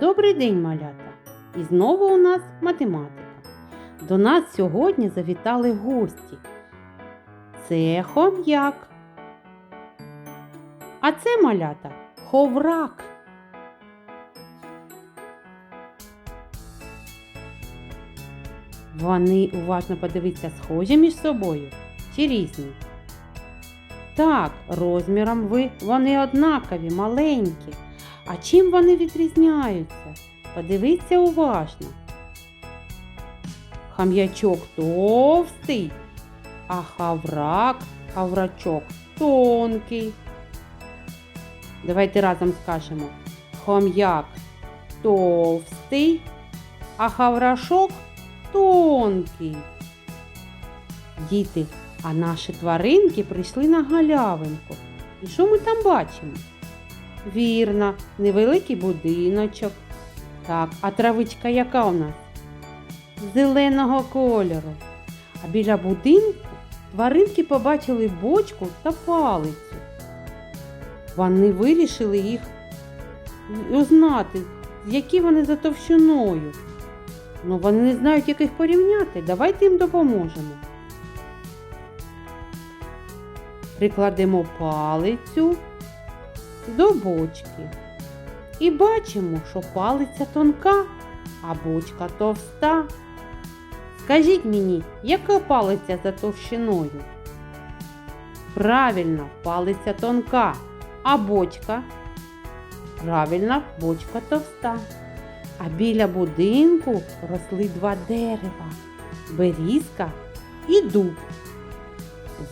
Добрий день, малята! І знову у нас математика. До нас сьогодні завітали гості. Це хом'як. А це малята ховрак. Вони уважно подивіться, схожі між собою чи різні. Так, розміром ви вони однакові, маленькі. А чим вони відрізняються? Подивіться уважно. Хам'ячок товстий, а хаврак, хаврачок тонкий. Давайте разом скажемо. Хом'як товстий, а хаврашок тонкий. Діти, а наші тваринки прийшли на галявинку. І що ми там бачимо? Вірно, невеликий будиночок. Так, а травичка яка у нас? Зеленого кольору. А біля будинку тваринки побачили бочку та палицю. Вони вирішили їх узнати, які вони за товщиною. Ну, вони не знають, як їх порівняти. Давайте їм допоможемо. Прикладемо палицю до бочки. І бачимо, що палиця тонка, а бочка товста. Скажіть мені, яка палиця за товщиною? Правильно, палиця тонка, а бочка? Правильно, бочка товста. А біля будинку росли два дерева берізка і дуб.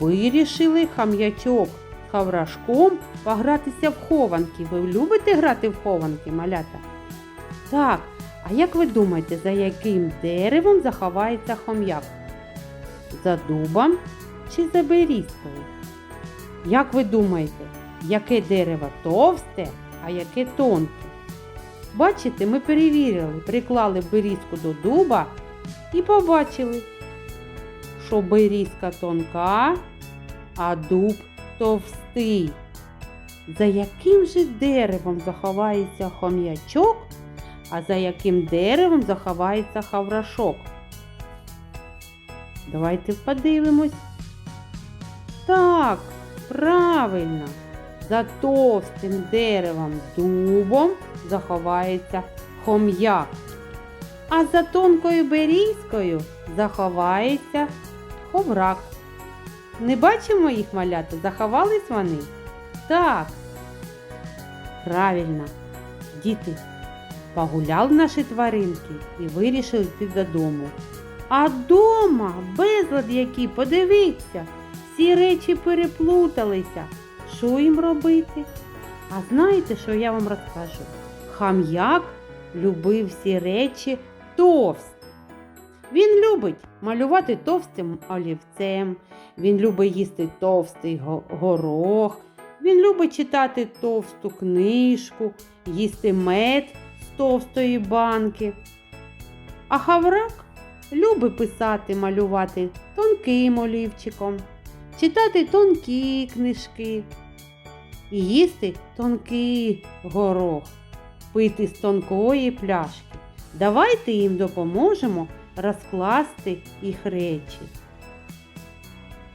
Вирішили хам'ячок хаврашком погратися в хованки. Ви любите грати в хованки, малята? Так, а як ви думаєте, за яким деревом заховається хом'як? За дубом чи за берізкою? Як ви думаєте, яке дерево товсте, а яке тонке? Бачите, ми перевірили, приклали берізку до дуба і побачили, що берізка тонка, а дуб товстий. За яким же деревом заховається хом'ячок, а за яким деревом заховається хаврашок? Давайте подивимось. Так, правильно. За товстим деревом дубом заховається хом'як, а за тонкою берізкою заховається ховрак. Не бачимо їх малята? Заховались вони? Так. Правильно, діти, погуляли наші тваринки і вирішили йти додому. А дома безлад який, подивіться, всі речі переплуталися. Що їм робити? А знаєте, що я вам розкажу? Хам'як любив всі речі товсті. Він любить малювати товстим олівцем, він любить їсти товстий горох, він любить читати товсту книжку, їсти мед з товстої банки. А хаврак любить писати, малювати тонким олівчиком, читати тонкі книжки і їсти тонкий горох, пити з тонкої пляшки. Давайте їм допоможемо розкласти їх речі.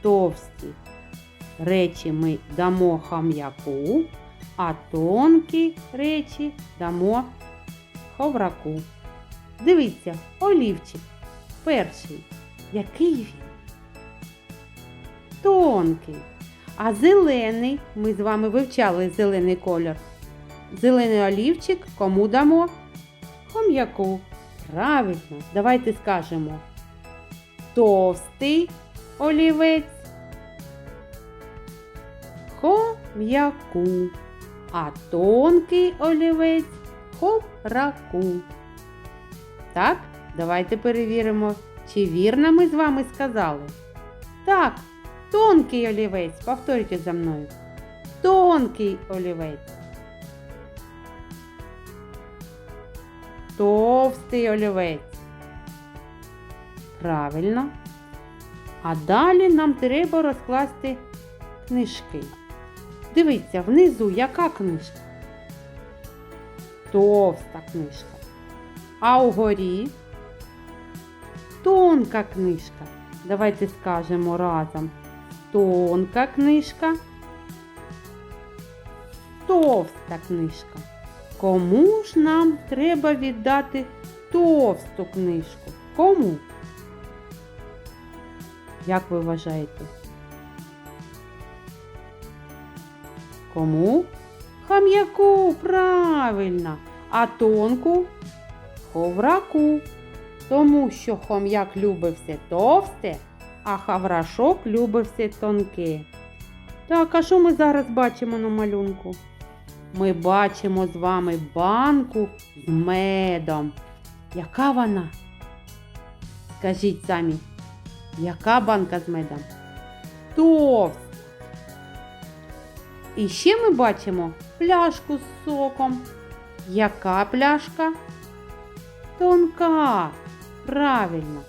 Товсті речі ми дамо хам'яку, а тонкі речі дамо ховраку. Дивіться, олівчик перший. Який він? Тонкий. А зелений, ми з вами вивчали зелений колір. Зелений олівчик кому дамо? Хом'яку. Правильно, давайте скажемо. Товстий олівець. Хом'яку. А тонкий олівець ховраку. Так, давайте перевіримо, чи вірно ми з вами сказали. Так, Тонкий олівець. Повторюйте за мною. Тонкий олівець. Товстий олівець. Правильно. А далі нам треба розкласти книжки. Дивіться, внизу яка книжка? товста книжка. А угорі тонка книжка. Давайте скажемо разом. Тонка книжка. Товста книжка. Кому ж нам треба віддати товсту книжку? Кому? Як ви вважаєте? Кому? Хам'яку, правильно. А тонку ховраку. Тому що хом'як любив все товсте, а хаврашок любив все тонке. Так, а що ми зараз бачимо на малюнку? Ми бачимо з вами банку з медом. Яка вона? Скажіть самі, яка банка з медом? Товста. І ще ми бачимо пляшку з соком. Яка пляшка? Тонка. Правильно.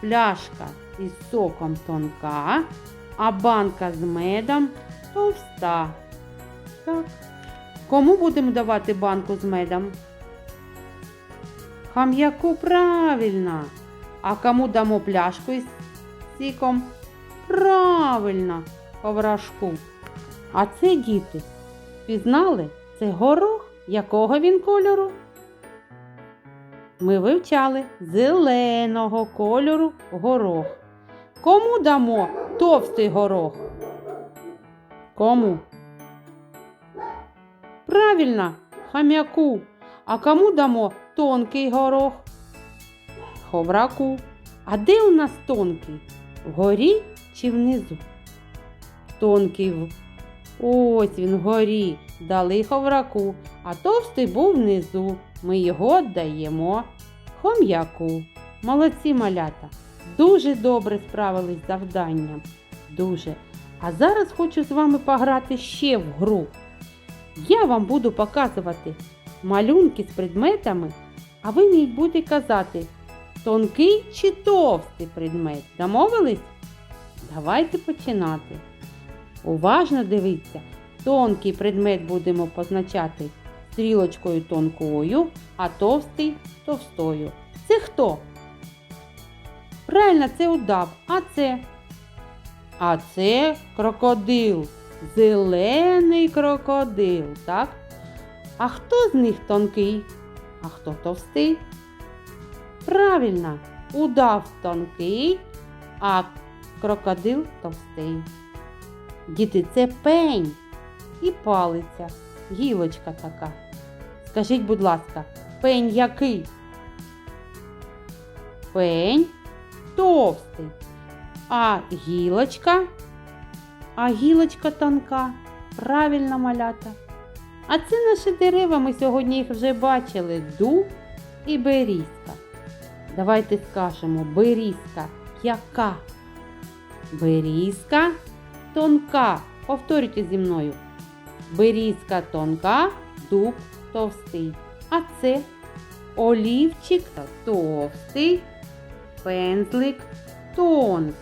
Пляшка із соком тонка, а банка з медом товста. Так. Кому будемо давати банку з медом? Хам'яку правильно. А кому дамо пляшку із сіком? Правильно, коврашку. А це діти. Пізнали? Це горох. Якого він кольору? Ми вивчали зеленого кольору горох. Кому дамо товстий горох? Кому? Правильно, хам'яку. А кому дамо тонкий горох? Ховраку. А де у нас тонкий? Вгорі чи внизу? Тонкий в- ось він вгорі. Дали ховраку, а товстий був внизу. Ми його даємо хом'яку. Молодці малята. Дуже добре справились з завданням. Дуже. А зараз хочу з вами пограти ще в гру. Я вам буду показувати малюнки з предметами, а ви мені будете казати, тонкий чи товстий предмет. Домовились? Давайте починати. Уважно дивіться. Тонкий предмет будемо позначати стрілочкою тонкою, а товстий товстою. Це хто? Правильно, це удав. А це? А це крокодил. Зелений крокодил, так? А хто з них тонкий? А хто товстий? Правильно, удав тонкий, а крокодил товстий. Діти, це пень і палиця, гілочка така. Скажіть, будь ласка, пень який? Пень товстий, а гілочка, а гілочка тонка, правильно малята. А це наші дерева, ми сьогодні їх вже бачили, дуб і берізка. Давайте скажемо, берізка яка? Берізка тонка. Повторюйте зі мною. Берізка тонка, дуб товстий. А це олівчик товстий, пензлик тонкий.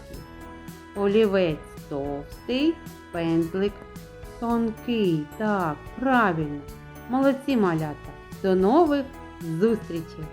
Олівець товстий, пензлик тонкий. Так, правильно. Молодці малята. До нових зустрічей!